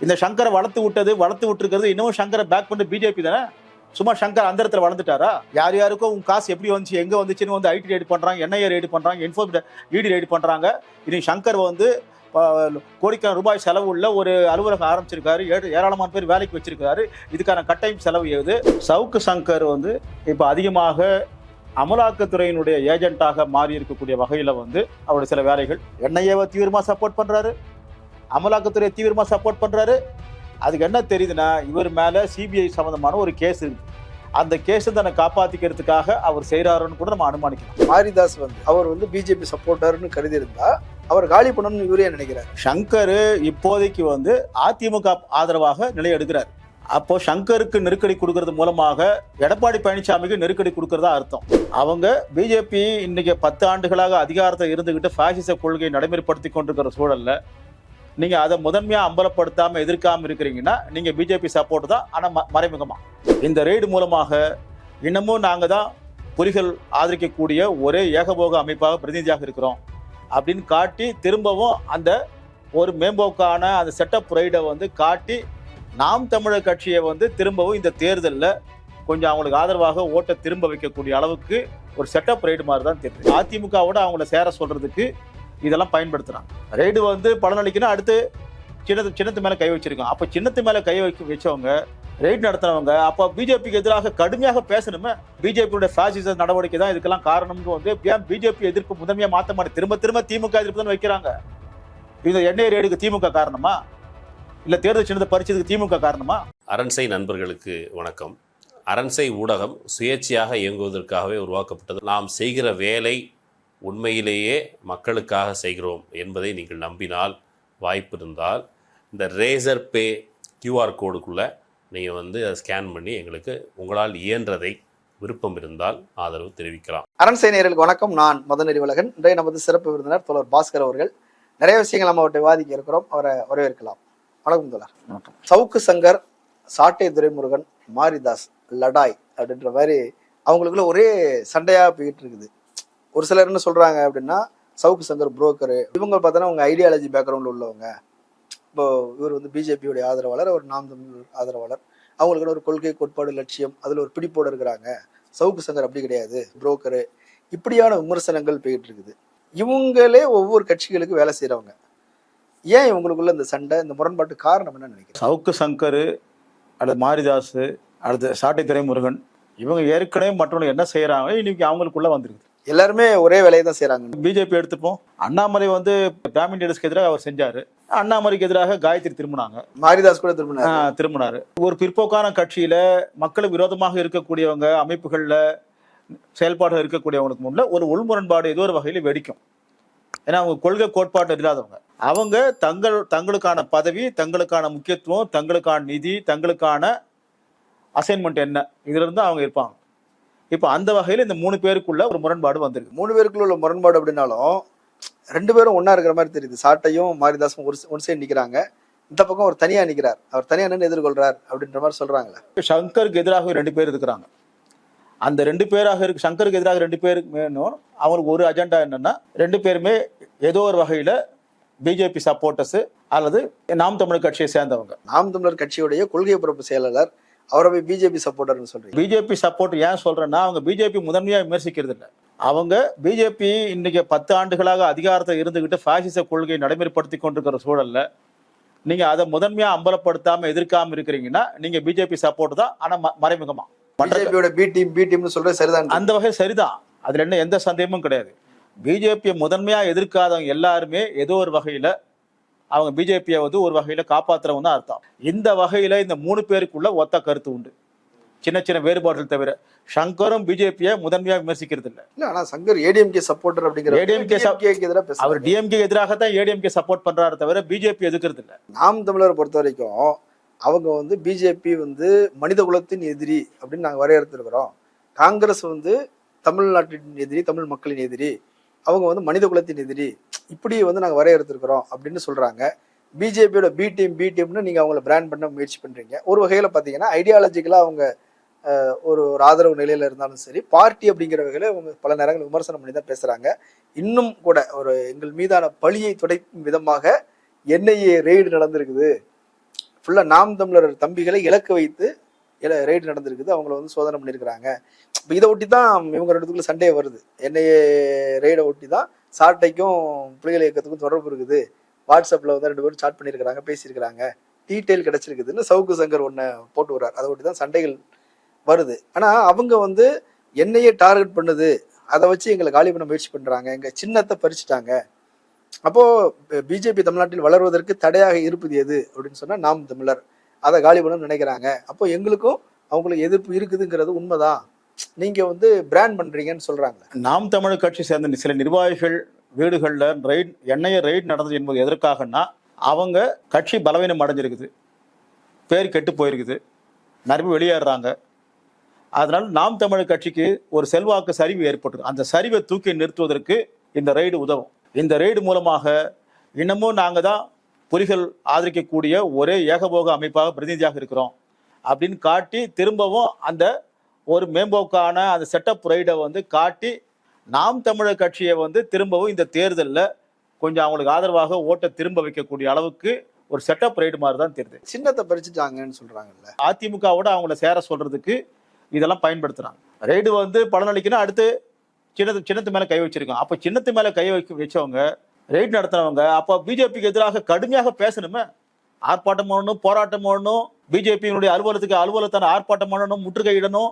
இந்த சங்கரை வளர்த்து விட்டது வளர்த்து விட்டுருக்கிறது இன்னமும் சங்கரை பேக் பண்ணி பிஜேபி தானே? சும்மா சங்கர் அந்த இடத்துல வளர்ந்துட்டாரா? யார் யாருக்கும் உங்க காசு எப்படி வந்துச்சு எங்கே வந்துச்சுன்னு வந்து ஐடி ரைடு பண்ணுறாங்க என்ஐஏ ரைடு பண்ணுறாங்க என்ஃபோர்ஸ்மெண்ட் இடி ரைடு பண்ணுறாங்க இனி சங்கர் வந்து கோடிக்கான ரூபாய் செலவு உள்ள ஒரு அலுவலகம் ஆரம்பிச்சிருக்காரு ஏழு- ஏராளமான பேர் வேலைக்கு வச்சிருக்காரு. இதுக்கான கட்டாயம் செலவு ஏது? சவுக்கு சங்கர் வந்து இப்போ அதிகமாக அமலாக்கத்துறையினுடைய ஏஜென்ட்டாக மாறி இருக்கக்கூடிய வகையில் வந்து அவருடைய சில வேலைகள் என்ஐஏவை தீவிரமாக சப்போர்ட் பண்ணுறாரு அமலாக்கத்துறையை தீவிரமாக சப்போர்ட் பண்ணுறாரு அதுக்கு என்ன தெரியுதுன்னா இவர் மேலே சிபிஐ சம்மந்தமான ஒரு கேஸ் இருக்கு. அந்த கேஸை தன்னை காப்பாற்றிக்கிறதுக்காக அவர் செய்கிறாருன்னு கூட நம்ம அனுமானிக்கலாம். மாரிதாஸ் வந்து அவர் வந்து பிஜேபி சப்போர்ட்டர்னு கருதி இருந்தா அவர் காலி பண்ணணும்னு இவரே நினைக்கிறார். சங்கர் இப்போதைக்கு வந்து அதிமுக ஆதரவாக நிலை எடுக்கிறார். அப்போ சங்கருக்கு நெருக்கடி கொடுக்கறது மூலமாக எடப்பாடி பழனிசாமிக்கு நெருக்கடி கொடுக்கறதா அர்த்தம். அவங்க பிஜேபி இன்னைக்கு பத்து ஆண்டுகளாக அதிகாரத்தில் இருந்துகிட்டு பாசிச கொள்கையை நடைமுறைப்படுத்தி கொண்டிருக்கிற சூழல்ல நீங்க அதை முதன்மையா அம்பலப்படுத்தாம எதிர்க்காம இருக்கிறீங்கன்னா நீங்க பிஜேபி சப்போர்ட் தான். ஆனா ம- மறைமுகமா. இந்த ரெய்டு மூலமாக இன்னமும் நாங்க தான் புலிகள் ஆதரிக்கக்கூடிய ஒரே ஏகபோக அமைப்பாக பிரதிநிதியாக இருக்கிறோம். அப்படின்னு காட்டி திரும்பவும் அந்த ஒரு மேம்போக்கான அந்த செட்டப் ரைடை வந்து காட்டி நாம் தமிழர் கட்சியை வந்து திரும்பவும் இந்த தேர்தலில் கொஞ்சம் அவங்களுக்கு ஆதரவாக ஓட்டை திரும்ப வைக்கக்கூடிய அளவுக்கு ஒரு செட்டப் ரைடு மாதிரி தான் தெரியுது. அதிமுகவோட அவங்கள சேர சொல்றதுக்கு இதெல்லாம் பயன்படுத்துகிறான் ரைடு வந்து பலனளிக்கணும் அடுத்து சின்னத்து சின்னத்து மேலே கை வச்சிருக்கோம். அப்போ சின்னத்து மேலே கை வைக்க வச்சவங்க ரெய்டு நடத்துனவங்க அப்போ பிஜேபிக்கு எதிராக கடுமையாக பேசணுமே பிஜேபியோட ஃபேசிச நடவடிக்கை தான் இதுக்கெல்லாம் காரணம்னு வந்து ஏன் பிஜேபி எதிர்ப்பு முதன்மையாக மாற்ற மாட்டேன் திரும்ப திரும்ப திமுக எதிர்ப்பு தான் வைக்கிறாங்க இந்த எண்ணெய் ரேடுக்கு திமுக காரணமா? இல்லை தேர்தல் சின்னத்தை பறிச்சதுக்கு திமுக காரணமா? அரண்சை நண்பர்களுக்கு வணக்கம். அரண்சை ஊடகம் சுயேட்சையாக இயங்குவதற்காகவே உருவாக்கப்பட்டது. நாம் செய்கிற வேலை உண்மையிலேயே மக்களுக்காக செய்கிறோம் என்பதை நீங்கள் நம்பினால் வாய்ப்பு இருந்தால் இந்த ரேசர் பே கியூஆர் கோடுக்குள்ளே நீங்கள் வந்து அதை ஸ்கேன் பண்ணி எங்களுக்கு உங்களால் இயன்றதை விருப்பம் இருந்தால் ஆதரவு தெரிவிக்கலாம். அரண்சை நேயர்களுக்கு வணக்கம். நான் மதன் அறிவழகன் இன்றைய நமது சிறப்பு விருந்தினர் தோழர் பாஸ்கர் அவர்கள். நிறைய விஷயங்கள் நம்ம அவர்கிட்ட விவாதிக்க இருக்கிறோம். அவரை வரவேற்கலாம். வணக்கம் தோழர். வணக்கம். சவுக்கு சங்கர் சாட்டை துரைமுருகன் மாரிதாஸ் லடாய் அப்படின்ற மாதிரி அவங்களுக்குள்ள ஒரே சண்டையா போயிட்டு இருக்குது. ஒரு சிலர் என்ன சொல்றாங்க அப்படின்னா சவுக்கு சங்கர் புரோக்கரு இவங்க பார்த்தோன்னா அவங்க ஐடியாலஜி பேக்ரவுண்டில் உள்ளவங்க. இப்போ இவர் வந்து பிஜேபியோடைய ஆதரவாளர் அவர் நாம் தமிழ் ஆதரவாளர். அவங்களுக்குன்னு ஒரு கொள்கை கோட்பாடு லட்சியம் அதில் ஒரு பிடிப்போடு இருக்கிறாங்க. சவுக்கு சங்கர் அப்படி கிடையாது புரோக்கரு இப்படியான விமர்சனங்கள் போயிட்டு இருக்குது. இவங்களே ஒவ்வொரு கட்சிகளுக்கு வேலை செய்கிறவங்க ஏன் இவங்களுக்குள்ள இந்த சண்டை இந்த முரண்பாட்டு காரணம் என்ன நினைக்கிறேன் சவுக்கு சங்கர் அல்லது மாரிதாஸ் அடுத்து சாட்டை துறை முருகன் இவங்க ஏற்கனவே மற்றவங்க என்ன செய்யறாங்க இன்னைக்கு அவங்களுக்குள்ள வந்திருக்குது. எல்லாருமே ஒரே வேலையை தான் செய்றாங்க. பிஜேபி எடுத்துப்போம். அண்ணாமலை வந்து பிராமின் லீடர்ஸ்க்கு எதிராக அவர் செஞ்சாரு. அண்ணாமலைக்கு எதிராக காயத்ரி திரும்பினாங்க. மாரிதாஸ் கூட திரும்பினார். திரும்பினாரு. ஒரு பிற்போக்கான கட்சியில மக்களுக்கு விரோதமாக இருக்கக்கூடியவங்க அமைப்புகள்ல செயல்பாடுகள் இருக்கக்கூடியவங்களுக்கு முன்ன ஒரு உள்முரண்பாடு ஏதோ ஒரு வகையில் வெடிக்கும். ஏன்னா அவங்க கொள்கை கோட்பாடு இல்லாதவங்க. அவங்க தங்கள் தங்களுக்கான பதவி தங்களுக்கான முக்கியத்துவம் தங்களுக்கான நிதி தங்களுக்கான அசைன்மெண்ட் என்ன? இதுல இருந்து அவங்க இருப்பாங்க. இப்போ அந்த வகையில் இந்த மூணு பேருக்குள்ள ஒரு முரண்பாடு வந்திருக்கு. மூணு பேருக்குள்ள உள்ள முரண்பாடு அப்படின்னாலும் ரெண்டு பேரும் ஒண்ணா இருக்கிற மாதிரி தெரியுது. சாட்டையும் மாரிதாஸும் ஒரு ஒன் சைடு நிக்கிறாங்க. இந்த பக்கம் ஒரு தனியா நிக்கிறார். அவர் தனியா நின்று எதிர்கொள்றார் அப்படின்ற மாதிரி சொல்றாங்களே சங்கருக்கு எதிராக ரெண்டு பேர் இருக்கிறாங்க. அந்த ரெண்டு பேராக இருக்கு சங்கருக்கு எதிராக ரெண்டு பேர் வேணும் அவங்களுக்கு ஒரு அஜெண்டா என்னன்னா ரெண்டு பேருமே ஏதோ ஒரு வகையில பிஜேபி சப்போர்ட்டர்ஸ் அல்லது நாம் தமிழர் கட்சியை சேர்ந்தவங்க. நாம் தமிழர் கட்சியுடைய கொள்கை பரப்பு செயலாளர் அவரை போய் பிஜேபி சப்போர்ட்டர்னு சொல்றீங்க. பிஜேபி சப்போர்ட் ஏன் சொல்றேன்னா அவங்க பிஜேபி முதன்மையா விமர்சிக்கிறது இல்லை. அவங்க பிஜேபி இன்னைக்கு பத்து ஆண்டுகளாக அதிகாரத்தில் இருந்துகிட்டு பாசிச கொள்கையை நடைமுறைப்படுத்தி கொண்டிருக்கிற சூழல்ல நீங்க அதை முதன்மையா அம்பலப்படுத்தாம எதிர்க்காம இருக்கிறீங்கன்னா நீங்க பிஜேபி சப்போர்ட் தான் ஆனா மறைமுகமா. பிஜேபியோட பி டீம் பி டீம்னு சொல்றது சரிதான். அந்த வகை சரிதான். அதுல என்ன எந்த சந்தேகமும் கிடையாது. பிஜேபியை முதன்மையா எதிர்க்காதவங்க எல்லாருமே ஏதோ ஒரு வகையில அவங்க பிஜேபியை வந்து ஒரு வகையில காப்பாத்துறவங்க தான் அர்த்தம். இந்த வகையில இந்த மூணு பேருக்குள்ள ஒத்த கருத்து உண்டு. சின்ன சின்ன வேறுபாடுகள் தவிர சங்கரும் பிஜேபியை முதன்மையா விமர்சிக்கிறது இல்ல இல்ல ஆனா சங்கர் ஏடிஎம்கே சப்போர்ட்டர் அப்படிங்கிற க்கு எதிராக அவர் டிஎம்கே எதிராக தான் ஏடிஎம்கே சப்போர்ட் பண்றாரு தவிர பிஜேபி எதிர்க்கிறது இல்ல நாம் தமிழரை பொறுத்த வரைக்கும் அவங்க வந்து பிஜேபி வந்து மனித குலத்தின் எதிரி அப்படின்னு நாங்க வரையறுத்திருக்கிறோம். காங்கிரஸ் வந்து தமிழ்நாட்டின் எதிரி தமிழ் மக்களின் எதிரி. அவங்க வந்து மனித குலத்தின் எதிரி. இப்படி வந்து நாங்கள் வரையறுத்திருக்கிறோம் அப்படின்னு சொல்கிறாங்க பிஜேபியோட பி டீம் பி டீம்னு நீங்கள் அவங்கள பிராண்ட் பண்ண முயற்சி பண்ணுறீங்க ஒரு வகையில் பார்த்தீங்கன்னா ஐடியாலஜிக்கலாக அவங்க ஒரு ஒரு ஆதரவு நிலையில் இருந்தாலும் சரி பார்ட்டி அப்படிங்கிற வகையில் அவங்க பல நேரங்கள் விமர்சனம் பண்ணி தான் பேசுகிறாங்க இன்னும் கூட ஒரு எங்கள் மீதான பழியை துடைக்கும் விதமாக என்ஐஏ ரெய்டு நடந்திருக்குது. ஃபுல்லாக நாம் தமிழர் தம்பிகளை இலக்கு வைத்து ரெய்டு நடந்திருக்குது. அவங்கள வந்து சோதனை பண்ணியிருக்கிறாங்க. இப்போ இதை ஒட்டி தான் இவங்க ரெண்டுத்துக்குள்ள சண்டே வருது. என்ஐஏ ரெய்டை ஒட்டி தான் சாட்டைக்கும் புலிகள் இயக்கத்துக்கும் தொடர்பு இருக்குது. வாட்ஸ்அப்பில் வந்து ரெண்டு பேரும் சாட் பண்ணியிருக்கிறாங்க பேசியிருக்கிறாங்க. டீட்டெயில் கிடைச்சிருக்குதுன்னு சவுக்கு சங்கர் ஒன்று போட்டு வர்றார் அதை ஒட்டி தான் சண்டைகள் வருது. ஆனால் அவங்க வந்து என்னையே டார்கெட் பண்ணுது. அதை வச்சு எங்களை காலி பண்ண முயற்சி பண்ணுறாங்க எங்கள் சின்னத்தை பறிச்சுட்டாங்க. அப்போது பிஜேபி தமிழ்நாட்டில் வளர்வதற்கு தடையாக இருப்பது எது? அப்படின்னு சொன்னால் நாம் தமிழர். அதை காலி பண்ணணும்னு நினைக்கிறாங்க. அப்போ எங்களுக்கும் அவங்களுக்கு எதிர்ப்பு இருக்குதுங்கிறது உண்மைதான். நீங்கள் வந்து பிராண்ட் பண்ணுறீங்கன்னு சொல்கிறாங்க நாம் தமிழர் கட்சி சேர்ந்த சில நிர்வாகிகள் வீடுகளில் ரைட் எண்ணெய ரைட் நடந்தது என்பது எதற்காகன்னா அவங்க கட்சி பலவீனம் அடைஞ்சிருக்குது. பேர் கெட்டு போயிருக்குது. நிறைய வெளியேறாங்க அதனால் நாம் தமிழர் கட்சிக்கு ஒரு செல்வாக்கு சரிவு ஏற்பட்டு அந்த சரிவை தூக்கி நிறுத்துவதற்கு இந்த ரெய்டு உதவும். இந்த ரெய்டு மூலமாக இன்னமும் நாங்கள் தான் புலிகள் ஆதரிக்கக்கூடிய ஒரே ஏகபோக அமைப்பாக பிரதிநிதியாக இருக்கிறோம். அப்படின்னு காட்டி திரும்பவும் அந்த ஒரு மேம்போக்கான அந்த செட்டப் ரைடை வந்து காட்டி நாம் தமிழர் கட்சியை வந்து திரும்பவும் இந்த தேர்தலில் கொஞ்சம் அவங்களுக்கு ஆதரவாக ஓட்டை திரும்ப வைக்கக்கூடிய அளவுக்கு ஒரு செட்டப் ரைடு மாதிரி தான் தெரியுது. சின்னத்தை பறிச்சுட்டாங்கன்னு சொல்கிறாங்கல்ல அதிமுகவோட அவங்கள சேர சொல்றதுக்கு இதெல்லாம் பயன்படுத்துறாங்க. ரைடு வந்து பலனளிக்கணும் அடுத்து சின்னத்து சின்னத்து மேல கை வச்சிருக்கோம் அப்ப சின்னத்து மேல கை வைக்க வச்சவங்க ரைடு நடத்துறவங்க அப்ப பிஜேபிக்கு எதிராக கடுமையாக பேசணுமே? ஆர்ப்பாட்டம் பண்ணணும் போராட்டம் பண்ணணும் பிஜேபியினுடைய அலுவலகத்துக்கு அலுவலகத்தான ஆர்ப்பாட்டம் பண்ணணும் முற்றுகையிடணும்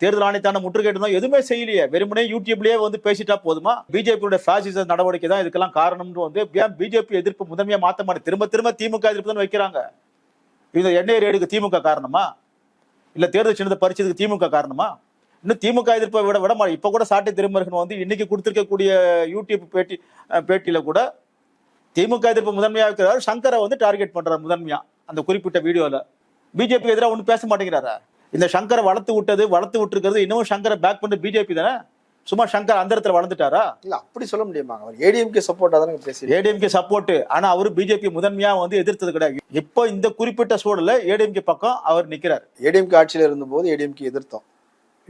தேர்தல் ஆணையத்தான முற்றுகையிடணும் எதுவுமே செய்யலையே. வெறுமனே யூடியூப்லயே வந்து பேசிட்டா போதுமா? பிஜேபியோட பாசிச நடவடிக்கை தான் இதுக்கெல்லாம் காரணம்னு வந்து ஏன் பிஜேபி எதிர்ப்பு முதன்மையா மாத்த மாட்டேன் திரும்ப திரும்ப திமுக எதிர்ப்பு தான் வைக்கிறாங்க? இந்த எண்ணெய் ரேடுக்கு திமுக காரணமா? இல்ல தேர்தல் சின்னத்தை பறிச்சதுக்கு திமுக காரணமா? இன்னும் திமுக எதிர்ப்பை விட விட மாட்டேன் இப்ப கூட சாட்டை திருமருகன் வந்து இன்னைக்கு கொடுத்திருக்கக்கூடிய யூடியூப் பேட்டி பேட்டியில கூட திமுக எதிர்ப்பு முதன்மையா இருக்கிறாரு சங்கரை வந்து டார்கெட் பண்றாரு முதன்மையா. அந்த குறிப்பிட்ட வீடியோல. பிஜேபி எதிராக ஒன்றும் பேச மாட்டேங்கிறாரா? இந்த சங்கரை வளர்த்து விட்டது வளர்த்து விட்டுருக்கிறது இன்னமும் சங்கரை பேக் பண்ண பிஜேபி தானே? சும்மா சங்கர் அந்த இடத்துல வளர்ந்துட்டாரா? இல்லை அப்படி சொல்ல முடியுமாங்க? அவர் ஏடிஎம்கே சப்போர்ட்டாக தானே பேசி ஏடிஎம்கே சப்போர்ட் ஆனா அவரு பிஜேபி முதன்மையா வந்து எதிர்த்தது கிடையாது. இப்போ இந்த குறிப்பிட்ட சூழல்ல ஏடிஎம்கே பக்கம் அவர் நிக்கிறார். ஏடிஎம்கே ஆட்சியில் இருந்தபோது ஏடிஎம்கே எதிர்த்தோம்.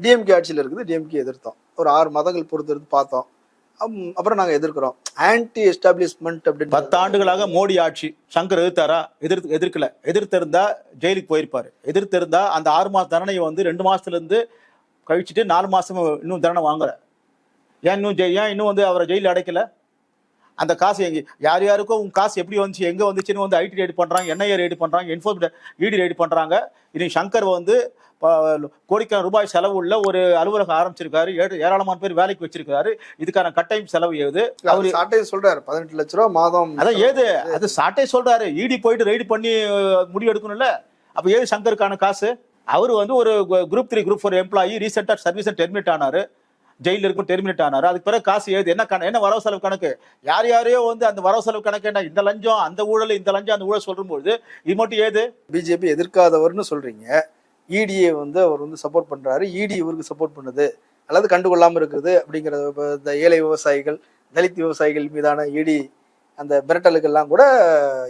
டிஎம்கே ஆட்சியில் இருக்குது டிஎம்கே எதிர்த்தோம். ஒரு ஆறு மதங்கள் பொறுத்து இருந்து பார்த்தோம். அப்புறம் நாங்கள் எதிர்க்கிறோம். ஆன்டி எஸ்டாப்ளிஷ்மெண்ட் அப்படின்னு பத்து ஆண்டுகளாக மோடி ஆட்சி சங்கர் எதிர்த்தாரா? எதிர்த்து எதிர்க்கல. எதிர்த்திருந்தா ஜெயிலுக்கு போயிருப்பாரு. எதிர்த்திருந்தா அந்த ஆறு மாச தண்டனையை வந்து ரெண்டு மாசத்துல இருந்து கழிச்சிட்டு நாலு மாசம் இன்னும் தண்டனை வாங்குற ஏன் இன்னும் ஜெய் ஏன் இன்னும் வந்து அவரை ஜெயிலில் அடைக்கல? அந்த காசு எங்க யார் யாருக்கோ உங்க காசு எப்படி வந்துச்சு எங்க வந்துச்சுன்னு வந்து ஐடி ரைடு பண்றாங்க என்ஐஏ ரைடு பண்றாங்க என்ஃபோர்ஸ்மெண்ட் இடி ரைடு பண்றாங்க. இனி சங்கர் வந்து கோடிக்கணக்கான ரூபாய் செலவு உள்ள ஒரு அலுவலகம் ஆரம்பிச்சிருக்காரு. ஏராளமான பேர் வேலைக்கு வச்சிருக்காரு. இதுக்கான கட்டாயம் செலவு ஏது? அவரு சாட்டையை சொல்றாரு. பதினெட்டு லட்ச ரூபா மாதம் அதான் ஏது? அது சாட்டை சொல்றாரு. இடி போயிட்டு ரைடு பண்ணி முடிவு எடுக்கணும்ல? அப்ப ஏது சங்கருக்கான காசு? அவர் வந்து ஒரு group three group four employee ரீசெண்டா சர்வீஸ் டெர்மினேட் ஆனாரு. ஜெயில இருக்கும் டெர்மினேட் ஆனாரு. அதுக்கு பிறகு காசு ஏது என்ன கண- என்ன வரவு செலவு கணக்கு? யார் யாரையோ வந்து அந்த வரவு செலவு கணக்கு என்ன இந்த லஞ்சம் அந்த ஊழல் இந்த லஞ்சம் அந்த ஊழல் சொல்லும்போது இது மட்டும் ஏது? பிஜேபி எதிர்க்காதவர்னு சொல்றீங்க. இடியை வந்து அவர் வந்து சப்போர்ட் பண்றாரு. இடி இவருக்கு சப்போர்ட் பண்ணுது. அல்லது கண்டுகொள்ளாம இருக்குது அப்படிங்கிறத இந்த ஏழை விவசாயிகள் தலித் விவசாயிகள் மீதான இடி அந்த மிரட்டலுக்கெல்லாம் கூட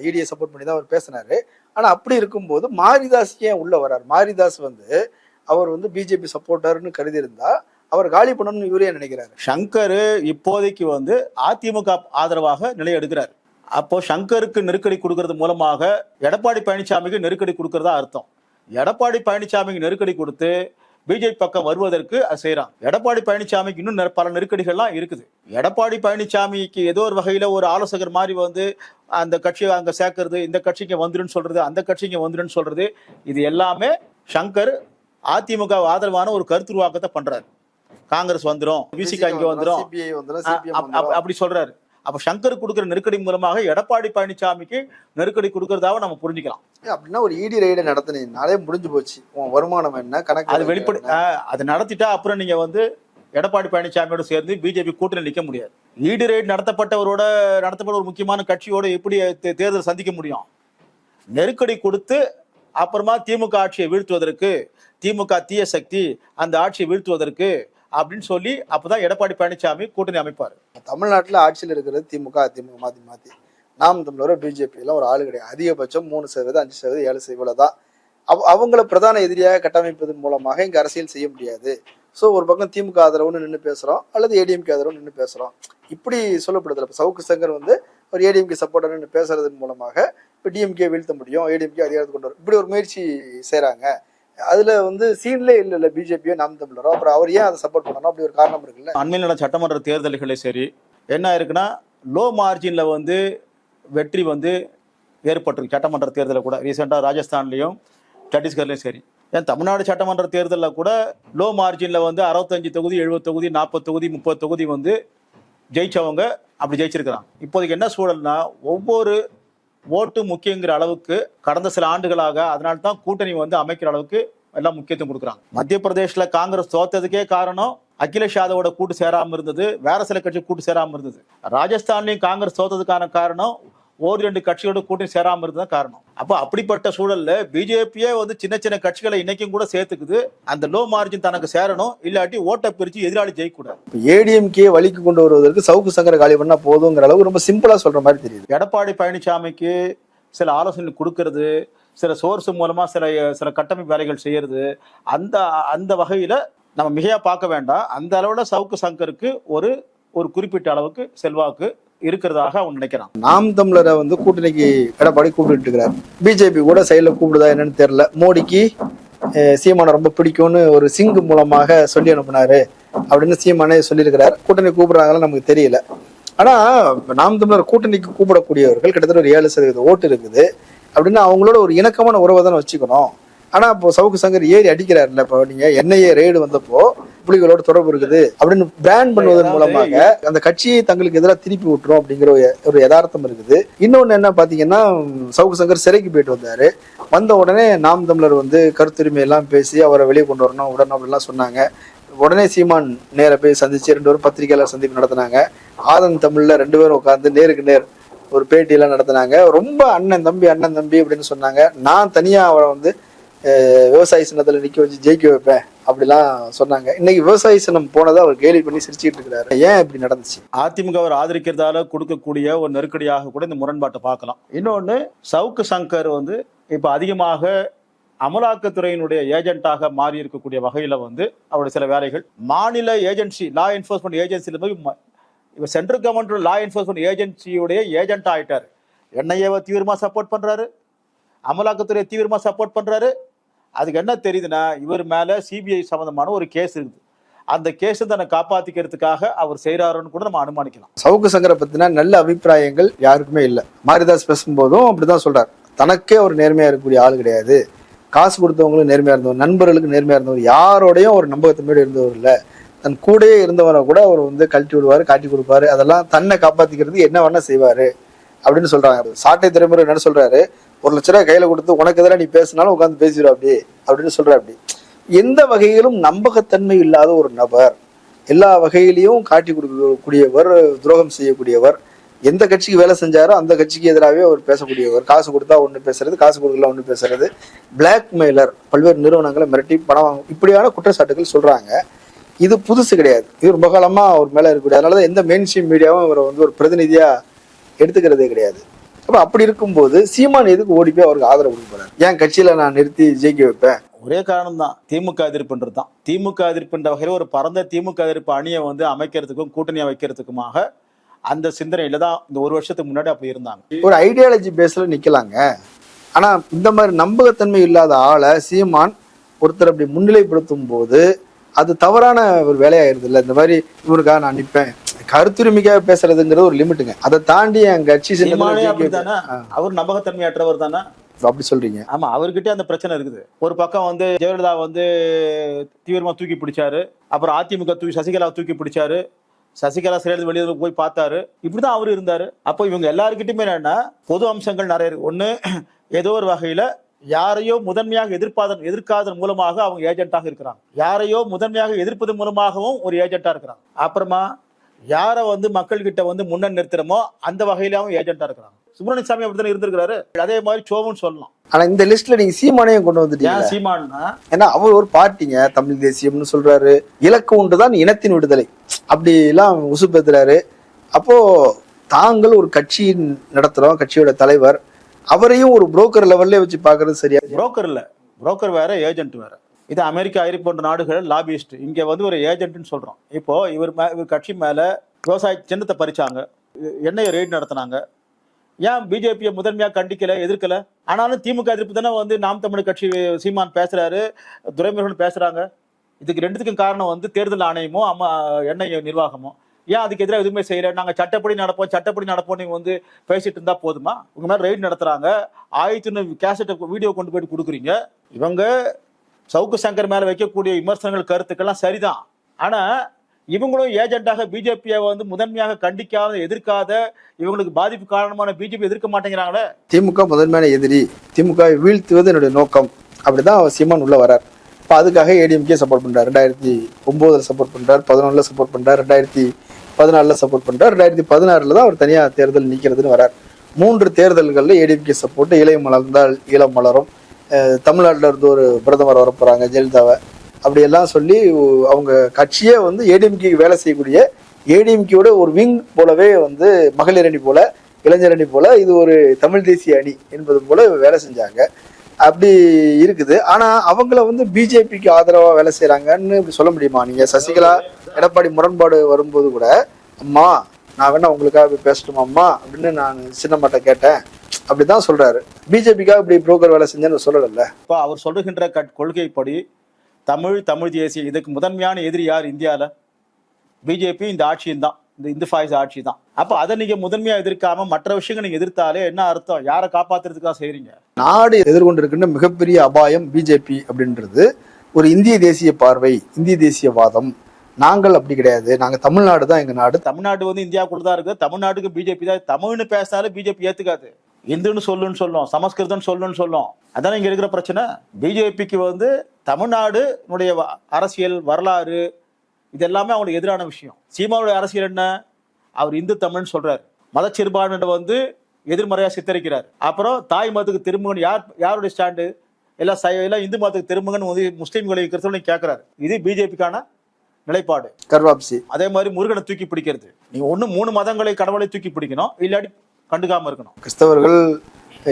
இடியை சப்போர்ட் பண்ணி தான் அவர் பேசினாரு. ஆனால் அப்படி இருக்கும்போது மாரிதாஸ் ஏன் உள்ள வர்றார் மாரிதாஸ் வந்து அவர் வந்து பிஜேபி சப்போர்ட்டர்னு கருதி இருந்தா அவர் காலி பண்ணணும்னு இவரே நினைக்கிறாரு. சங்கர் இப்போதைக்கு வந்து அதிமுக ஆதரவாக நிலை எடுக்கிறார் அப்போ சங்கருக்கு நெருக்கடி கொடுக்கறது மூலமாக எடப்பாடி பழனிசாமிக்கு நெருக்கடி கொடுக்கறதா அர்த்தம். எடப்பாடி பழனிசாமிக்கு நெருக்கடி கொடுத்து பிஜேபி பக்கம் வருவதற்கு அது செய்யறான். எடப்பாடி பழனிசாமிக்கு இன்னும் நெ- பல நெருக்கடிகள்லாம் இருக்குது. எடப்பாடி பழனிசாமிக்கு ஏதோ ஒரு வகையில ஒரு ஆலோசகர் மாதிரி வந்து அந்த கட்சியை அங்கே சேர்க்கறது இந்த கட்சிக்கு வந்துருன்னு சொல்றது அந்த கட்சிக்கு வந்துருன்னு சொல்றது இது எல்லாமே சங்கர் அதிமுக ஆதரவான ஒரு கருத்துருவாக்கத்தை பண்றாரு. காங்கிரஸ் வந்துரும் விசிகா இங்க வந்துடும் அப்படி சொல்றாரு. அப்ப சங்கர் கொடுக்கிற நெருக்கடி மூலமாக எடப்பாடி பழனிசாமிக்கு நெருக்கடி கொடுக்கறதாவ நம்ம புரிஞ்சுக்கலாம். அப்படின்னா ஒரு இடி ரைடை நடத்தினாலே முடிஞ்சு போச்சு. உன் வருமானம் என்ன கணக்கு அது வெளிப்படை அது நடத்திட்டா அப்புறம் நீங்க வந்து எடப்பாடி பழனிசாமியோட சேர்ந்து பிஜேபி கூட்டணி நிக்க முடியாது. ஈடு ரைட் நடத்தப்பட்டவரோட நடத்தப்பட்ட ஒரு முக்கியமான கட்சியோட எப்படி தேர்தல் சந்திக்க முடியும்? நெருக்கடி கொடுத்து அப்புறமா திமுக ஆட்சியை வீழ்த்துவதற்கு திமுக தீய சக்தி அந்த ஆட்சியை வீழ்த்துவதற்கு அப்படின்னு சொல்லி அப்பதான் எடப்பாடி பழனிசாமி கூட்டணி அமைப்பார். தமிழ்நாட்டுல ஆட்சியில் இருக்கிறது திமுக அதிமுக மாத்தி மாத்தி. நாம் தமிழர பிஜேபி எல்லாம் ஒரு ஆளு கிடையாது. அதிகபட்சம் மூணு சதவீதம் அஞ்சு சதவீதம் ஏழு சதவீதம் தான் அவ அவங்கள பிரதான எதிரியாக கட்டமைப்பதன் மூலமாக இங்க அரசியல் செய்ய முடியாது. ஸோ ஒரு பக்கம் திமுக ஆதரவுன்னு நின்று பேசுறோம் அல்லது ஏடிஎம்கே ஆதரவு நின்று பேசுறோம். இப்படி சொல்லப்படுதுல. இப்போ சவுக்கு சங்கர் வந்து ஒரு ஏடிஎம்கே சப்போர்ட்டர்னு பேசுறதன் மூலமாக இப்போ டிஎம்கே வீழ்த்த முடியும் ஏடிஎம்கே அதிகாரத்தை கொண்டு வரும் இப்படி ஒரு முயற்சி செய்கிறாங்க அதில் வந்து சீன்லே இல்லை இல்ல பிஜேபியோ நாம் தமிழரோ. அப்புறம் அவர் ஏன் அதை சப்போர்ட் பண்ணணும்? அப்படி ஒரு காரணம் இருக்குல்ல. அண்மையில் நடந்த சட்டமன்ற தேர்தல்களே சரி என்ன இருக்குன்னா லோ மார்ஜினில் வந்து வெற்றி வந்து ஏற்பட்டிருக்கு. சட்டமன்ற தேர்தலில் கூட ரீசெண்டாக ராஜஸ்தான்லேயும் சத்தீஸ்கர்லேயும் சரி. ஏன் தமிழ்நாடு சட்டமன்ற தேர்தலில் கூட லோ மார்ஜினில் வந்து அறுபத்தஞ்சு தொகுதி எழுபது தொகுதி நாற்பது தொகுதி முப்பது தொகுதி வந்து ஜெயிச்சவங்க அப்படி ஜெயிச்சிருக்கிறான் இப்போதைக்கு என்ன சூழல்னா ஒவ்வொரு ஓட்டு முக்கியங்கிற அளவுக்கு கடந்த சில ஆண்டுகளாக அதனால தான் கூட்டணி வந்து அமைக்கிற அளவுக்கு எல்லாம் முக்கியத்துவம் கொடுக்குறாங்க. மத்திய பிரதேசில் காங்கிரஸ் தோத்ததுக்கே காரணம் அகிலேஷ் யாதவோட கூட்டு சேராமல் இருந்தது. வேற சில கட்சி கூட்டு சேராமல் இருந்தது. ராஜஸ்தான்லையும் காங்கிரஸ் தோத்ததுக்கான காரணம் ஓர் ரெண்டு கட்சியோட கூட்டணி சேராம இருந்தது காரணம். அப்போ அப்படிப்பட்ட சூழல்ல பிஜேபியே வந்து சின்ன சின்ன கட்சிகளை இன்னைக்கும் கூட சேர்த்துக்குது. அந்த லோ மார்ஜின் தனக்கு சேரணும். இல்லாட்டி ஓட்டை பிரிச்சு எதிராளி ஜெயிக்கக்கூடாது. இப்போ ஏடிஎம்கே வழிக்கு கொண்டு வருவதற்கு சவுக்கு சங்கர காலி பண்ணா போதுங்கிற அளவுக்கு ரொம்ப சிம்பிளா சொல்ற மாதிரி தெரியுது. எடப்பாடி பழனிசாமிக்கு சில ஆலோசனை கொடுக்கறது சில சோர்ஸ் மூலமா சில சில கட்டமைப்பு வேலைகள் செய்யறது அந்த அந்த வகையில நம்ம மிகையா பார்க்க வேண்டாம். அந்த அளவுல சவுக்கு சங்கருக்கு ஒரு ஒரு குறிப்பிட்ட அளவுக்கு செல்வாக்கு இருக்கிறதாக அவன் நினைக்கிறான். நாம் தமிழரை வந்து கூட்டணிக்கு எடப்பாடி கூப்பிட்டு இருக்கிறார். பிஜேபி கூட சைடில் கூப்பிடுதா என்னன்னு தெரியல. மோடிக்கு சீமானை ரொம்ப பிடிக்கும்னு ஒரு சிங்கு மூலமாக சொல்லி அனுப்புனாரு அப்படின்னு சீமானே சொல்லியிருக்கிறார். கூட்டணி கூப்பிடுறாங்களா நமக்கு தெரியல. ஆனா நாம் தமிழர் கூட்டணிக்கு கூப்பிடக்கூடியவர்கள் கிட்டத்தட்ட ஒரு ஏழு சதவீத ஓட்டு இருக்குது அப்படின்னு அவங்களோட ஒரு இணக்கமான உறவை தானே வச்சுக்கணும். ஆனா இப்போ சவுக்கு சங்கர் ஏறி அடிக்கிறாருல்ல இப்போ நீங்க என்ஐஏ ரெய்டு வந்தப்போ புலிகளோட தொடர்பு இருக்குது அப்படின்னு பிராண்ட் பண்ணுவதன் மூலமாக அந்த கட்சியை தங்களுக்கு எதிராக திருப்பி விட்டுரும் அப்படிங்கிற ஒரு யதார்த்தம் இருக்குது. இன்னொன்னு என்ன பாத்தீங்கன்னா சவுக்கு சங்கர் சிறைக்கு போயிட்டு வந்தாரு. வந்த உடனே நாம் தமிழர் வந்து கருத்துரிமை எல்லாம் பேசி அவரை வெளியே கொண்டு வரணும் உடனே அப்படிலாம் சொன்னாங்க. உடனே சீமான் நேர போய் சந்திச்சு ரெண்டு பேரும் பத்திரிகையாளர் சந்திப்பு நடத்தினாங்க. ஆதன் தமிழ்ல ரெண்டு பேரும் உட்காந்து நேருக்கு நேர் ஒரு பேட்டியெல்லாம் நடத்தினாங்க. ரொம்ப அண்ணன் தம்பி அண்ணன் தம்பி அப்படின்னு சொன்னாங்க. நான் தனியா அவரை வந்து விவசாய சின்னத்துல நிக்க வச்சு ஜெயிக்க வைப்பேன். அப்படிலாம் சொன்னாங்க. இன்னைக்கு விவசாய சின்னம் போனதை அவர் கேலி பண்ணி சிரிச்சுட்டு இருக்கிறாரு. ஏன் இப்படி நடந்துச்சு? அதிமுக அவர் ஆதரிக்கிறதால கொடுக்கக்கூடிய ஒரு நெருக்கடியாக கூட இந்த முரண்பாட்டை பார்க்கலாம். இன்னொன்று சவுக்கு சங்கர் வந்து இப்போ அதிகமாக அமலாக்கத்துறையினுடைய ஏஜென்ட்டாக மாறி இருக்கக்கூடிய வகையில் வந்து அவருடைய சில வேலைகள். மாநில ஏஜென்சி லா என்ஃபோர்ஸ்மெண்ட் ஏஜென்சியில் போய் இப்போ சென்ட்ரல் கவர்மெண்ட் லா என்ஃபோர்ஸ்மெண்ட் ஏஜென்சியுடைய ஏஜென்ட் ஆயிட்டார். என்ஐஏவை தீவிரமாக சப்போர்ட் பண்ணுறாரு அமலாக்கத்துறையை தீவிரமாக சப்போர்ட் பண்ணுறாரு அதுக்கு என்ன தெரியுதுன்னா இவர் மேல சிபிஐ சம்பந்தமான ஒரு கேஸ் இருக்குது. அந்த கேஸை தன்னை காப்பாத்திக்கிறதுக்காக அவர் செய்யறாருன்னு கூட நம்ம அனுமானிக்கலாம். சவுக்கு சங்கரை பத்தின நல்ல அபிப்பிராயங்கள் யாருக்குமே இல்லை. மாரிதாஸ் பேசும்போதும் அப்படிதான் சொல்றார். தனக்கே ஒரு நேர்மையா இருக்கக்கூடிய ஆள் கிடையாது. காசு கொடுத்தவங்களும் நேர்மையா இருந்தவர் நண்பர்களுக்கு நேர்மையா இருந்தவர் யாரோடையும் ஒரு நம்பகத்தன்மையோடு இருந்தவர் இல்லை. தன் கூடயே இருந்தவரை கூட அவர் வந்து கழட்டி விடுவாரு காட்டி கொடுப்பாரு. அதெல்லாம் தன்னை காப்பாற்றிக்கிறது என்ன வேணா செய்வாரு அப்படின்னு சொல்றாங்க. சாட்டை திரைமுறை என்ன சொல்றாரு? ஒரு லட்ச ரூபாய் கையில கொடுத்து உனக்கு எதிராக நீ பேசினாலும் உட்காந்து பேசிடுவா அப்படி அப்படின்னு சொல்ற அப்படி. எந்த வகையிலும் நம்பகத்தன்மை இல்லாத ஒரு நபர் எல்லா வகையிலையும் காட்டி கொடுக்கக்கூடியவர் துரோகம் செய்யக்கூடியவர் எந்த கட்சிக்கு வேலை செஞ்சாரோ அந்த கட்சிக்கு எதிராகவே அவர் பேசக்கூடியவர். காசு கொடுத்தா ஒன்று பேசுறது காசு கொடுக்கல ஒன்று பேசுறது. பிளாக்மெயிலர் பல்வேறு நிறுவனங்களை மிரட்டி பணம் வாங்க இப்படியான குற்றச்சாட்டுகள் சொல்றாங்க. இது புதுசு கிடையாது. இது ரொம்ப காலமாக அவர் மேலே இருக்கக்கூடிய அதனாலதான் எந்த மெயின் ஸ்ட்ரீம் மீடியாவும் இவரை வந்து ஒரு பிரதிநிதியாக எடுத்துக்கிறதே கிடையாது. அப்ப அப்படி இருக்கும்போது சீமான் எதுக்கு ஓடி போய் அவருக்கு ஆதரவு கொடுக்க போறாரு? ஏன் கட்சியில நான் நிறுத்தி ஜெயிக்க வைப்பேன்? ஒரே காரணம் தான் திமுக எதிர்ப்புன்றது தான் திமுக எதிர்ப்புன்ற வகையில் ஒரு பரந்த திமுக எதிர்ப்பு அணியை வந்து அமைக்கிறதுக்கும் கூட்டணியை வைக்கிறதுக்குமாக அந்த சிந்தனையில தான் இந்த ஒரு வருஷத்துக்கு முன்னாடி அப்படி இருந்தாங்க. ஒரு ஐடியாலஜி பேஸ்ல நிக்கலாங்க. ஆனா இந்த மாதிரி நம்பகத்தன்மை இல்லாத ஆளை சீமான் ஒருத்தர் அப்படி முன்னிலைப்படுத்தும் போது அது தவறான ஒரு வேலையாயிருது இல்ல இந்த மாதிரி இவருக்காக நான் நிப்பேன் கருத்துரிமைக்காக பேசுறதுங்கிறது ஒரு லிமிட்டுங்க. அதை தாண்டி என் கட்சி அவர் நம்பகத்தன்மையற்றவர் தானே? அப்படி சொல்றீங்க. ஆமா அவர்கிட்ட அந்த பிரச்சனை இருக்குது. ஒரு பக்கம் வந்து ஜெயலலிதா வந்து தீவிரமா தூக்கி பிடிச்சாரு. அப்புறம் அதிமுக தூக்கி சசிகலா தூக்கி பிடிச்சாரு. சசிகலா சிறையில் வெளியே போய் பார்த்தாரு. இப்படிதான் அவரு இருந்தாரு. அப்போ இவங்க எல்லாருக்கிட்டையுமே என்னன்னா பொது அம்சங்கள் நிறைய இருக்கு. ஒண்ணு ஏதோ ஒரு வகையில யாரையோ முதன்மையாக எதிர்ப்பாதன் எதிர்க்காதன் மூலமாக அவங்க ஏஜென்ட்டாக இருக்கிறாங்க. யாரையோ முதன்மையாக எதிர்ப்பதன் மூலமாகவும் ஒரு ஏஜென்ட்டா இருக்கிறாங்க. அப்புறமா யாரை வந்து மக்கள்கிட்ட வந்து முன்ன நிறுத்துறமோ அந்த வகையிலாவும் ஏஜென்ட்டா இருக்கிறாங்க. சுப்பிரமணிய சாமி அப்படித்தானே இருந்திருக்கிறாரு. அதே மாதிரி சோமுன்னு சொல்லலாம். ஆனா இந்த லிஸ்ட்ல நீங்க சீமானையும் கொண்டு வந்துட்டீங்க. ஏன் சீமான்னா? ஏன்னா அவர் ஒரு பார்ட்டிங்க தமிழ் தேசியம்னு சொல்றாரு. இலக்கு ஒன்றுதான் இனத்தின் விடுதலை. அப்படி எல்லாம் உசுப்பேத்துறாரு. அப்போ தாங்கள் ஒரு கட்சி நடத்துறோம் கட்சியோட தலைவர். அவரையும் ஒரு புரோக்கர் லெவல்ல வச்சு பாக்குறது சரியா? புரோக்கர் இல்ல. புரோக்கர் வேற ஏஜென்ட் வேற. இது அமெரிக்கா ஐரி போன்ற நாடுகள் லாபியிஸ்ட் இங்கே வந்து ஒரு ஏஜென்ட்னு சொல்கிறோம் இப்போ இவர் மே- இவர் கட்சி மேலே விவசாய சின்னத்தை பறிச்சாங்க. எண்ணெயை ரெய்டு நடத்தினாங்க. ஏன் பிஜேபியை முதன்மையாக கண்டிக்கல எதிர்க்கல? ஆனாலும் திமுக எதிர்ப்பு தானே வந்து நாம் தமிழ் கட்சி சீமான் பேசுறாரு துரைமுருகன் பேசுறாங்க. இதுக்கு ரெண்டுத்துக்கும் காரணம் வந்து தேர்தல் ஆணையமோ அம்மா எண்ணெய் நிர்வாகமோ. ஏன் அதுக்கு எதிராக எதுவுமே செய்யல? நாங்கள் சட்டப்படி நடப்போம் சட்டப்படி நடப்போம் நீங்க வந்து பேசிட்டு இருந்தா போதுமா? உங்க மேலே ரைட் நடத்துறாங்க. ஆயிரத்தி கேசட்டை வீடியோ கொண்டு போயிட்டு கொடுக்குறீங்க. இவங்க சவுக்கு சங்கர் மேல வைக்கக்கூடிய விமர்சனங்கள் கருத்துக்கெல்லாம் சரிதான். ஆனா இவங்களும் ஏஜென்ட்டாக பிஜேபியை வந்து முதன்மையாக கண்டிக்காத எதிர்க்காத இவங்களுக்கு பாதிப்பு காரணமான பிஜேபி எதிர்க்க மாட்டேங்கிறாங்களே? திமுக முதன்மையான எதிரி திமுக வீழ்த்துவது என்னுடைய நோக்கம். அப்படிதான் அவர் சீமான் உள்ள வரார். இப்போ அதுக்காக ஏடிஎம்கே சப்போர்ட் பண்றாரு. ரெண்டாயிரத்தி ஒன்பதுல சப்போர்ட் பண்ணுறார் பதினொன்றில் சப்போர்ட் பண்ணுறார் ரெண்டாயிரத்தி பதினாலில் சப்போர்ட் பண்ணுறார் ரெண்டாயிரத்தி பதினாறுல தான் அவர் தனியாக தேர்தல் நிற்கிறதுன்னு வரார். மூன்று தேர்தல்களில் ஏடிஎம்கே சப்போர்ட் இளையம் மலர்ந்தால் இளம் மலரும். தமிழ்நாட்டில் இருந்து ஒரு பிரதமர் வர ஜெயலலிதாவை. அப்படியெல்லாம் சொல்லி அவங்க கட்சியே வந்து ஏடிஎம்கே வேலை செய்யக்கூடிய ஏடிஎம்கேயோட ஒரு விங் போலவே வந்து மகளிர் அணி போல இளைஞர் அணி போல இது ஒரு தமிழ் தேசிய அணி என்பது போல வேலை செஞ்சாங்க. அப்படி இருக்குது. ஆனா அவங்கள வந்து பிஜேபிக்கு ஆதரவா வேலை செய்யறாங்கன்னு இப்படி சொல்ல முடியுமா? நீங்க சசிகலா எடப்பாடி முரண்பாடு வரும்போது கூட அம்மா நான் வேணா உங்களுக்காக போய் பேசட்டுமா அம்மா? அப்படின்னு நான் சின்னம்மாட்ட கேட்டேன். அப்படிதான் சொல்றாரு. பிஜேபிக்காக இப்படி புரோக்கர் வேலை செஞ்சேன்னு சொல்லல இப்போ அவர் சொல்லுகின்ற கட் கொள்கைப்படி தமிழ் தமிழ் தேசிய இதுக்கு முதன்மையான எதிரி யார் இந்தியாவில் பிஜேபி இந்த ஆட்சியும் தான். இந்த இந்து ஃபாய்ஸ் ஆட்சி தான். அப்போ அதை நீங்க முதன்மையா எதிர்க்காம மற்ற விஷயங்கள் நீங்க எதிர்த்தாலே என்ன அர்த்தம்? யாரை காப்பாத்துறதுக்காக செய்றீங்க? நாடு எதிர்கொண்டிருக்கின்ற மிகப்பெரிய அபாயம் பிஜேபி அப்படின்றது ஒரு இந்திய தேசிய பார்வை இந்திய தேசியவாதம். நாங்கள் அப்படி கிடையாது. நாங்க தமிழ்நாடு தான் எங்க நாடு. தமிழ்நாடு வந்து இந்தியாவுக்குள்ள தான் இருக்கு. தமிழ்நாட்டுக்கு பிஜேபி தான். தமிழ்னு பேசினாலும் பிஜேபி ஏத்துக்காது. இந்துன்னு சொல்லுன்னு சொல்லும் சமஸ்கிருதம் சொல்லுன்னு சொல்லும். அதானே இங்க இருக்கிற பிரச்சனை? பிஜேபிக்கு வந்து தமிழ்நாடுனுடைய அரசியல் வரலாறு இது எல்லாமே அவங்களுக்கு எதிரான விஷயம். சீமாவுடைய அரசியல் என்ன? அவர் இந்து தமிழ்னு சொல்றாரு. மதச்சிறுபான்மையிட வந்து எதிர்மறையா சித்தரிக்கிறார். அப்புறம் தாய் மதத்துக்கு திரும்புங்கன்னு யார் யாருடைய ஸ்டாண்டு? எல்லாம் சை எல்லாம் இந்து மதத்துக்கு திரும்புங்கன்னு முஸ்லீம்களை கிறிஸ்தவனை கேட்கிறாரு இது பிஜேபிக்கான நிலைப்பாடு. கர்வாப்சி அதே மாதிரி முருகனை தூக்கி பிடிக்கிறது. நீங்க ஒண்ணு மூணு மதங்களை கடவுளை தூக்கி பிடிக்கணும் இல்லாட்டி கண்டுக்காம இருக்கணும். கிறிஸ்தவர்கள்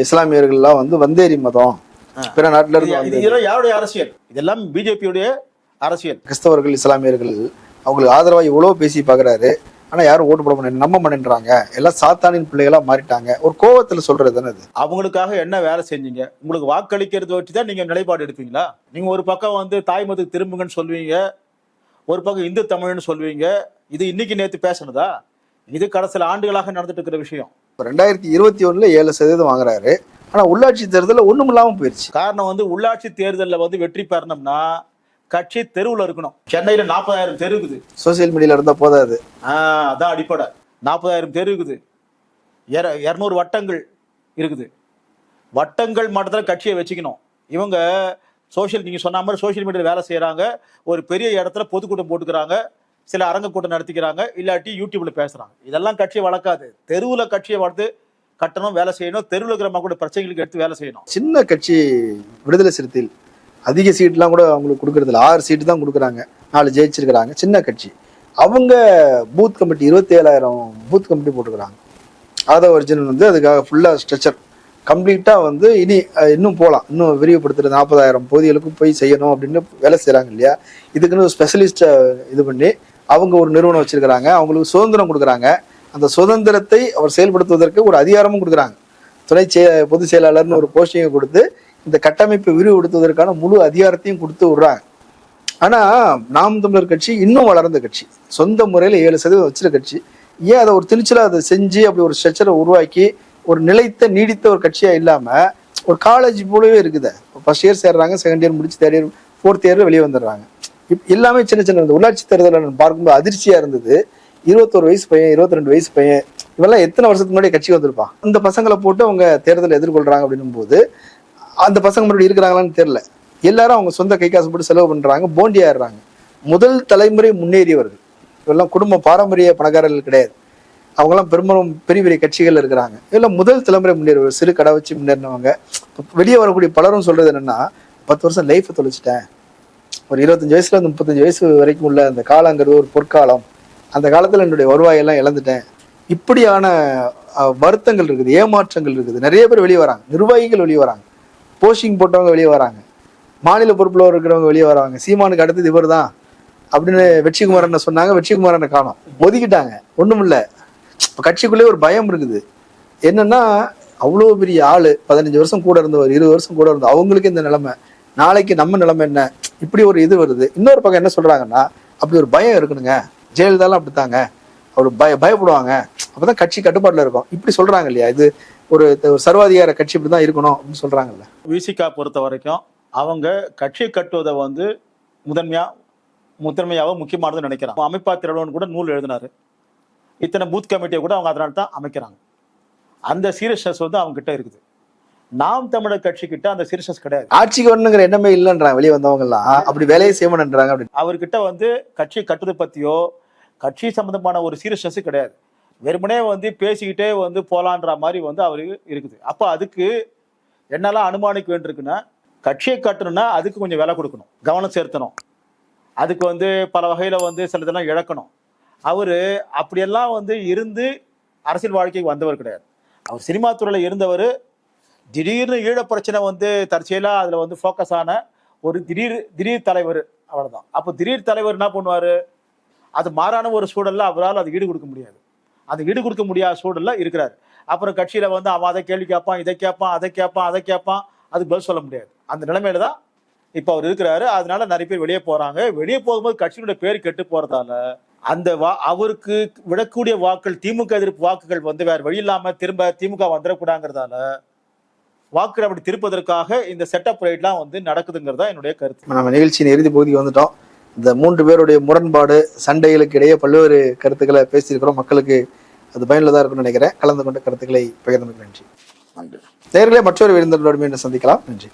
இஸ்லாமியர்கள்லாம் வந்து வந்தேரி மதம். பிற நாட்டுல இருந்து இதெல்லாம் யாருடைய அரசியல்? இதெல்லாம் பிஜேபியுடைய அரசியல். கிறிஸ்தவர்கள் இஸ்லாமியர்கள் அவங்களுக்கு ஆதரவா இவ்வளவு பேசி பாக்குறாரு ஆனா யாரும் ஓட்டு போட மாட்டேன் நம்ப மாட்டேன்றாங்க. எல்லாம் சாத்தானின் பிள்ளைகளா மாறிட்டாங்க. ஒரு கோவத்துல சொல்றது தானே அது அவங்களுக்காக என்ன வேலை செஞ்சீங்க? உங்களுக்கு வாக்களிக்கிறது வச்சு தான் நீங்க நிலைப்பாடு எடுப்பீங்களா? நீங்க ஒரு பக்கம் வந்து தாய் மதத்துக்கு திரும்புங்கன்னு சொல்லுவீங்க. ஒரு பக்கம் இந்து தமிழ்னு சொல்லுவீங்க. இது இன்னைக்கு நேத்து பேசுனதா? இது கடைசியில் ஆண்டுகளாக நடந்துட்டு இருக்கிற விஷயம். ரெண்டாயிரத்தி இருபத்தி ஒண்ணுல ஏழு சதவீதம் வாங்குறாரு. ஆனா உள்ளாட்சி தேர்தலில் ஒண்ணும் இல்லாம போயிருச்சு. காரணம் வந்து உள்ளாட்சி தேர்தலில் வந்து வெற்றி பெறணும்னா கட்சி தெருவில் இருக்கணும். சென்னையில நாற்பதாயிரம் தெரு இருக்குது. சோசியல் மீடியால இருந்தா போதாது. அதான் அடிப்படை. நாற்பதாயிரம் தெரு இருக்குது. இர- இரநூறு வட்டங்கள் இருக்குது. வட்டங்கள் மட்டத்தில் கட்சியை வச்சுக்கணும். இவங்க சோஷியல் நீங்கள் சொன்ன மாதிரி சோஷியல் மீடியாவில் வேலை செய்கிறாங்க ஒரு பெரிய இடத்துல பொதுக்கூட்டம் போட்டுக்கிறாங்க. சில அரங்க கூட்டம் நடத்திக்கிறாங்க இல்லாட்டி யூடியூப்ல பேசுகிறாங்க இதெல்லாம் கட்சியை வளர்க்காது. தெருவில் கட்சியை வளர்த்து கட்டணம் வேலை செய்யணும். தெருவில் இருக்கிற மக்களுடைய பிரச்சனைகளுக்கு எடுத்து வேலை செய்யணும். சின்ன கட்சி விடுதலை சிறுத்தையில் அதிக சீட்லாம் கூட அவங்களுக்கு கொடுக்கறதில்ல ஆறு சீட்டு தான் கொடுக்குறாங்க. நாலு ஜெயிச்சிருக்கிறாங்க. சின்ன கட்சி. அவங்க பூத் கமிட்டி இருபத்தி ஏழாயிரம் பூத் கமிட்டி போட்டுக்கிறாங்க ஆதவ அர்ஜுனன் வந்து அதுக்காக ஃபுல்லாக ஸ்ட்ரக்சர் கம்ப்ளீட்டாக வந்து இனி இன்னும் போகலாம் இன்னும் விரிவுபடுத்துகிற நாற்பதாயிரம் பகுதிகளுக்கும் போய் செய்யணும் அப்படின்னு வேலை செய்கிறாங்க இல்லையா? இதுக்குன்னு ஒரு ஸ்பெஷலிஸ்ட்டை இது பண்ணி அவங்க ஒரு நிறுவனம் வச்சிருக்கிறாங்க அவங்களுக்கு சுதந்திரம் கொடுக்குறாங்க. அந்த சுதந்திரத்தை அவர் செயல்படுத்துவதற்கு ஒரு அதிகாரமும் கொடுக்குறாங்க. துணை செய பொதுச் செயலாளர்னு ஒரு போஸ்டிங்கை கொடுத்து இந்த கட்டமைப்பை விரிவுபடுத்துவதற்கான முழு அதிகாரத்தையும் கொடுத்து விடுறாங்க. ஆனா நாம் தமிழர் கட்சி இன்னும் வளர்ந்த கட்சி. சொந்த முறையில் ஏழு சதவீதம் வச்சிருக்க கட்சி. ஏன் அதை ஒரு துணிச்சலா அதை செஞ்சு அப்படி ஒரு ஸ்ட்ரக்சரை உருவாக்கி ஒரு நிலைத்த நீடித்த ஒரு கட்சியா இல்லாம ஒரு காலேஜ் போலவே இருக்குது. ஃபர்ஸ்ட் இயர் சேர்றாங்க செகண்ட் இயர் முடிச்சு தேர்ட் இயர் ஃபோர்த் இயர்ல வெளியே வந்துடுறாங்க. இப் எல்லாமே சின்ன சின்ன உள்ளாட்சி தேர்தலில் நான் பார்க்கும்போது அதிர்ச்சியா இருந்தது. இருபத்தோரு வயசு பையன் இருபத்தி ரெண்டு வயசு பையன் இவெல்லாம் எத்தனை வருஷத்துக்கு முன்னாடி கட்சி வந்திருப்பான் இந்த பசங்களை போட்டு அவங்க தேர்தலை எதிர்கொள்றாங்க அப்படின்னும் போது அந்த பசங்க மறுபடியும் இருக்கிறாங்களான்னு தெரியல. எல்லாரும் அவங்க சொந்த கை காசு போட்டு செலவு பண்றாங்க போண்டி ஆடுறாங்க முதல் தலைமுறை முன்னேறியவர்கள். இவெல்லாம் குடும்ப பாரம்பரிய பணக்காரர்கள் கிடையாது. அவங்கெல்லாம் பெரும்பாலும் பெரிய பெரிய கட்சிகள் இருக்கிறாங்க. இதெல்லாம் முதல் தலைமுறை முன்னேறியவர் சிறு கடை வச்சு முன்னேறினவங்க. வெளியே வரக்கூடிய பலரும் சொல்றது என்னன்னா பத்து வருஷம் லைஃப்பை தொலைச்சிட்டேன். ஒரு இருபத்தஞ்சு வயசுல இருந்து முப்பத்தஞ்சு வயசு வரைக்கும் உள்ள அந்த காலங்கிறது ஒரு பொற்காலம். அந்த காலத்துல என்னுடைய வருவாயெல்லாம் இழந்துட்டேன். இப்படியான வருத்தங்கள் இருக்குது ஏமாற்றங்கள் இருக்குது. நிறைய பேர் வெளியே வராங்க. நிர்வாகிகள் வெளியே வராங்க. போஸ்டிங் போட்டவங்க வெளியே வராங்க. மாநில பொறுப்பில் இருக்கிறவங்க வெளியே வராங்க. சீமானுக்கு அடுத்தது இவர் தான் அப்படின்னு வெற்றிக்குமாரனை சொன்னாங்க. வெற்றிக்குமாரனை காணும். ஒதுக்கிட்டாங்க. ஒன்றும் இல்லை இப்போ கட்சிக்குள்ளே ஒரு பயம் இருக்குது. என்னன்னா அவ்வளோ பெரிய ஆள் பதினஞ்சு வருஷம் கூட இருந்தவர் இருபது வருஷம் கூட இருந்தவர் அவங்களுக்கு இந்த நிலைமை. நாளைக்கு நம்ம நிலைமை என்ன? இப்படி ஒரு இது வருது. இன்னொரு பக்கம் என்ன சொல்கிறாங்கன்னா அப்படி ஒரு பயம் இருக்கணுங்க ஜெயலலிதாலாம் அப்படித்தாங்க. அவர் பய பயப்படுவாங்க. அப்பதான் கட்சி கட்டுப்பாட்டில் இருக்கும். இப்படி சொல்கிறாங்க இல்லையா? இது ஒரு சர்வாதிகார கட்சி இப்படி தான் இருக்கணும் அப்படின்னு சொல்கிறாங்கல்ல விசிகா பொறுத்த வரைக்கும் அவங்க கட்சி கட்டுவதை வந்து முதன்மையாக முதன்மையாக முக்கியமானது நினைக்கிறாங்க. அமைப்பா திரளவன் கூட நூல் எழுதினாரு. இத்தனை பூத் கமிட்டியை கூட அவங்க அதனால தான் அமைக்கிறாங்க. அந்த சீரியஸ்னஸ் வந்து அவங்க கிட்ட இருக்குது. நாம் தமிழர் கட்சி கிட்ட அந்த சீரியஸ்னஸ் கிடையாது. ஆட்சிக்கு வரணுங்கிற எண்ணமே இல்லைன்றாங்க வெளியே வந்தவங்க எல்லாம் அப்படி வேலையை செய்யணுன்றாங்க அப்படின்னு அவர்கிட்ட வந்து கட்சி கட்டுறது பத்தியோ கட்சி சம்பந்தமான ஒரு சீரியஸ்னஸ் கிடையாது. வெறுமனே வந்து பேசிக்கிட்டே வந்து போலான்ற மாதிரி வந்து அவருக்கு இருக்குது. அப்போ அதுக்கு என்னெல்லாம் அனுமானிக்க வேண்டியிருக்குன்னா கட்சியை கட்டணும்னா அதுக்கு கொஞ்சம் விலை கொடுக்கணும் கவனம் செலுத்தணும். அதுக்கு வந்து பல வகையில் வந்து சில இதெல்லாம் இழக்கணும். அவர் அப்படியெல்லாம் வந்து இருந்து அரசியல் வாழ்க்கைக்கு வந்தவர் கிடையாது. அவர் சினிமா துறையில் இருந்தவர் திடீர்னு ஈழ பிரச்சனை வந்து தற்செயலாக அதில் வந்து ஃபோக்கஸ் ஆன ஒரு திடீர் திடீர் தலைவர் அவ்வளோதான் அப்போ திடீர் தலைவர் என்ன பண்ணுவார்? அது மாறான ஒரு சூழல்ல அவரால் அது ஈடு கொடுக்க முடியாது. அது ஈடு கொடுக்க முடியாத சூழலில் இருக்கிறார். அப்புறம் கட்சியில் வந்து அவன் அதை கேள்வி கேட்பான் இதை கேட்பான் அதை கேட்பான் அதை கேட்பான். அதுக்கு பதில் சொல்ல முடியாது. அந்த நிலைமையில தான் இப்போ அவர் இருக்கிறாரு. அதனால நிறைய பேர் வெளியே போகிறாங்க வெளியே போகும்போது கட்சியினுடைய பேர் கெட்டு போகிறதால அந்த வா அவருக்கு விடக்கூடிய வாக்குகள் திமுக எதிர்ப்பு வாக்குகள் வந்து வேறு வழி இல்லாமல் திரும்ப திமுக வந்துடக்கூடாங்கிறதால வாக்குகள் அப்படி திருப்பதற்காக இந்த செட்டப் ரைட்லாம் வந்து நடக்குதுங்கிறது தான் என்னுடைய கருத்து. நம்ம நிகழ்ச்சியின் இறுதி பகுதிக்கு வந்துட்டோம். இந்த மூன்று பேருடைய முரண்பாடு சண்டைகளுக்கு இடையே பல்வேறு கருத்துக்களை பேசியிருக்கிறோம். மக்களுக்கு அது பயனுள்ளதா இருக்கும்னு நினைக்கிறேன். கலந்து கொண்ட கருத்துக்களை பகிர்ந்தமைக்கு நன்றி. நன்றி. நேர்களே மற்றொரு விருந்தினரோடு மீண்டும் சந்திக்கலாம். நன்றி.